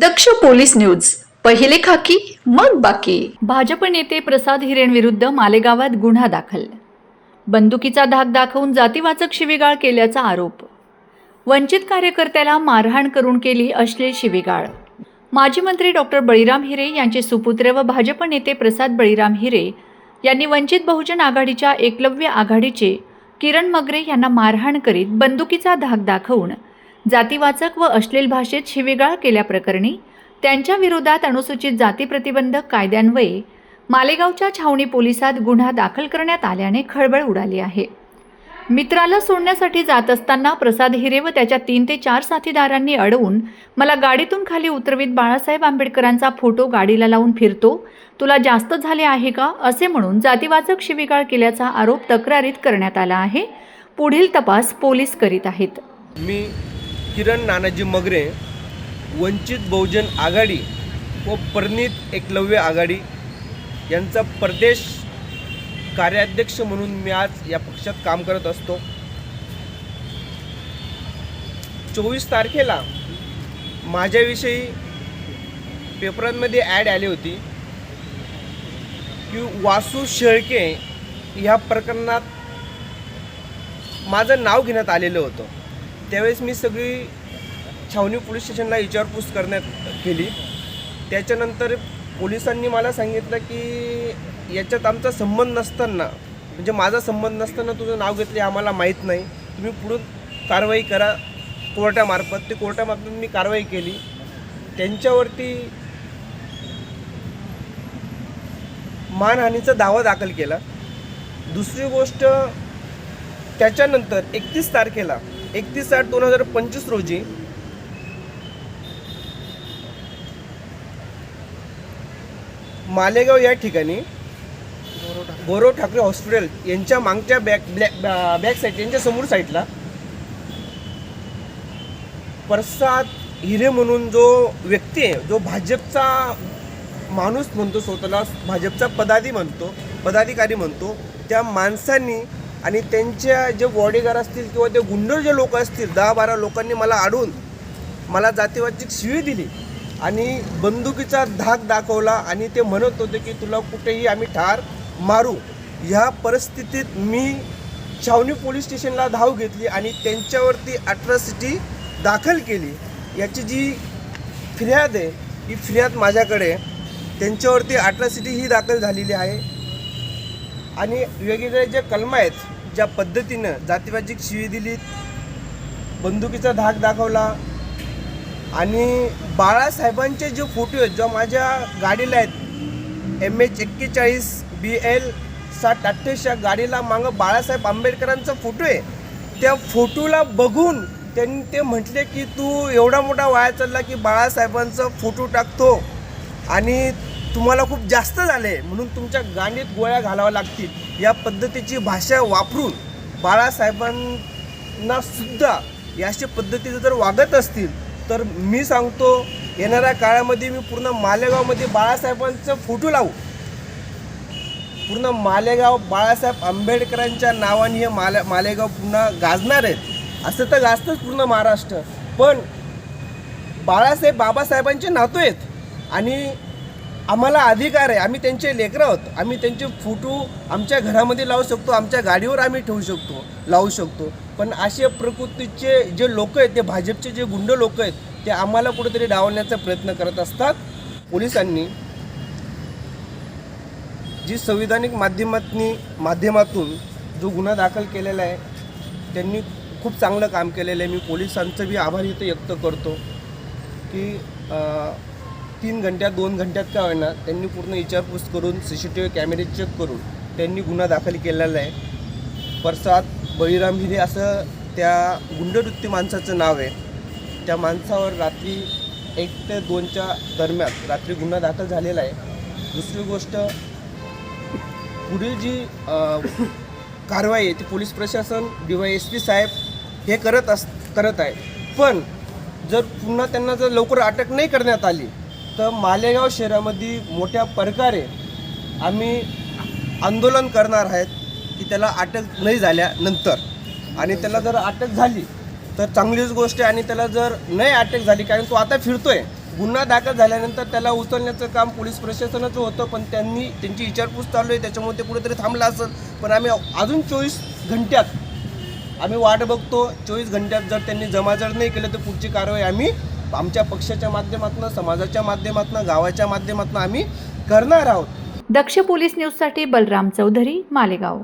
दक्ष police news. पहिले खाकी मग बाकी. भाजप नेते प्रसाद हिरेन विरुद्ध मालेगावात गुन्हा दाखल. बंदुकीचा धाक दाखवून जातीवाचक शिवीगाळ केल्याचा आरोप. वंचित कार्यकर्त्याला मारहाण करून केली अश्लील शिवीगाळ. माजी मंत्री डॉक्टर बळीराम हिरे यांचे सुपुत्र व भाजप नेते प्रसाद बळीराम हिरे यांनी वंचित बहुजन आघाडीच्या एकलव्य आघाडीचे किरण मगरे यांना मारहाण करीत बंदुकीचा धाक दाखवून जातीवाचक व अश्लील भाषेत शिवीगाळ केल्याप्रकरणी त्यांच्या विरोधात अनुसूचित जाती प्रतिबंधक कायद्यान्वये मालेगावच्या छावणी पोलिसात गुन्हा दाखल करण्यात आल्याने खळबळ उडाली आहे. मित्राला सोडण्यासाठी जात असताना प्रसाद हिरे व त्याच्या तीन ते चार साथीदारांनी अडवून मला गाडीतून खाली उतरवीत बाळासाहेब आंबेडकरांचा फोटो गाडीला लावून फिरतो तुला जास्त झाले आहे का? असे म्हणून जातीवाचक शिवीगाळ केल्याचा आरोप तक्रारीत करण्यात आला आहे. पुढील तपास पोलीस करीत आहेत. मी किरण नानाजी मगरे वंचित बहुजन आघाडी व परिणित एकलव्य आघाडी यांचा प्रदेश कार्याध्यक्ष म्हणून मी आज या पक्षात काम करत असतो. चोवीस तारखेला माझ्याविषयी पेपरांमध्ये ॲड आली होती की वासू शेळके ह्या प्रकरणात माझं नाव घेण्यात आलेलं होतं. त्यावेळेस मी सगळी छावणी पोलीस स्टेशनला विचारपूस करण्यात केली. त्याच्यानंतर पोलिसांनी मला सांगितलं की याच्यात आमचा संबंध नसताना म्हणजे माझा संबंध नसताना तुझं नाव घेतले आम्हाला माहीत नाही. तुम्ही पुढून कारवाई करा कोर्टामार्फत. ते कोर्टामार्फत मी कारवाई केली. त्यांच्यावरती मानहानीचा दावा दाखल केला. दुसरी गोष्ट त्याच्यानंतर एकतीस तारखेला एकतीस आठ दोन हजार पंचवीस रोजी मालेगाव या ठिकाणी गौरव ठाकरे हॉस्पिटल यांच्या मागच्या बॅक ब्लॅक बॅक साईड यांच्या समोर साईडला प्रसाद हिरे म्हणून जो व्यक्ती आहे जो भाजपचा माणूस म्हणतो स्वतःला भाजपचा पदाधी म्हणतो पदाधिकारी म्हणतो त्या माणसांनी आणि त्यांच्या जे बॉडीगार असतील किंवा ते गुंडर जे लोक असतील दहा बारा लोकांनी मला आडून मला जातीवाची शिवी दिली आणि बंदुकीचा धाक दाखवला आणि ते म्हणत होते की तुला कुठेही आम्ही ठार मारू. ह्या परिस्थितीत मी छावणी पोलीस स्टेशनला धाव घेतली आणि त्यांच्यावरती अट्रॉसिटी दाखल केली. याची जी फिर्याद आहे ही फिर्याद माझ्याकडे त्यांच्यावरती अट्रॉसिटी ही दाखल झालेली आहे. आणि वेगवेगळे जे कलम आहेत ज्या पद्धतीनं जातीवाचिक शिवी दिली बंदुकीचा धाक दाखवला आणि बाळासाहेबांचे जे फोटो आहेत जो माझ्या गाडीला आहेत एम एच एक्केचाळीस बी एल साठ अठ्ठेस या गाडीला मागं बाळासाहेब आंबेडकरांचा फोटो आहे. त्या फोटोला बघून त्यांनी ते म्हटले की तू एवढा मोठा वाया चालला की बाळासाहेबांचा फोटो टाकतो. आणि तुम्हाला खूप जास्त झाले म्हणून तुमच्या गांडीत गोळ्या घालाव्या लागतील. या पद्धतीची भाषा वापरून बाळासाहेबांना सुद्धा याचे पद्धतीचं जर वागत असतील तर मी सांगतो येणाऱ्या काळामध्ये मी पूर्ण मालेगावमध्ये बाळासाहेबांचा फोटो लावू. पूर्ण मालेगाव बाळासाहेब आंबेडकरांच्या नावाने हे माले मालेगाव पुन्हा गाजणार आहेत असं तर गाजतंच पूर्ण महाराष्ट्र. पण बाळासाहेब बाबासाहेबांचे नातू आहेत. आणि आम्हाला अधिकार आहे. आम्ही त्यांचे लेकरं आहोत. आम्ही त्यांचे फोटो आमच्या घरामध्ये लावू शकतो आमच्या गाडीवर आम्ही ठेवू शकतो लावू शकतो. पण असे प्रकृतीचे जे लोक आहेत ते भाजपचे जे गुंड लोक आहेत ते आम्हाला कुठेतरी डावलण्याचा प्रयत्न करत असतात. पोलिसांनी जी संविधानिक माध्यमातनी माध्यमातून जो गुन्हा दाखल केलेला आहे त्यांनी खूप चांगलं काम केलेलं आहे. मी पोलिसांचं बी आभार इथं व्यक्त करतो की तीन घंट्यात दोन घंट्यात का होईना त्यांनी पूर्ण विचारपूस करून सी सी टी व्ही कॅमेरे चेक करून त्यांनी गुन्हा दाखल केलेला आहे. प्रसाद बळीराम हिरे असं त्या गुंडवृत्ती माणसाचं नाव आहे. त्या माणसावर रात्री एक ते दोनच्या दरम्यान रात्री गुन्हा दाखल झालेला आहे. दुसरी गोष्ट पुढील जी कारवाई आहे ती पोलीस प्रशासन डी वाय एस पी साहेब हे करत अस करत आहे. पण जर पुन्हा त्यांना जर लवकर अटक नाही करण्यात आली तर मालेगाव शहरामध्ये मोठ्या प्रकारे आम्ही आंदोलन करणार आहेत की त्याला अटक नाही झाल्यानंतर आणि त्याला जर अटक झाली तर चांगलीच गोष्ट आहे. आणि त्याला जर नाही अटक झाली कारण तो आता फिरतोय. गुन्हा दाखल झाल्यानंतर त्याला उचलण्याचं काम पोलीस प्रशासनाचं होतं पण त्यांनी त्यांची विचारपूस चालू आहे. त्याच्यामुळे ते कुठेतरी थांबलं असेल. पण आम्ही अजून चोवीस घंट्यात आम्ही वाट बघतो. चोवीस घंट्यात जर त्यांनी जमाजड नाही केलं तर पुढची कारवाई आम्ही आमच्या पक्षाच्या माध्यमातून समाजाच्या माध्यमातून गावाच्या माध्यमातून आम्ही करणार आहोत. दक्ष पोलीस न्यूजसाठी बलराम चौधरी मालेगाव.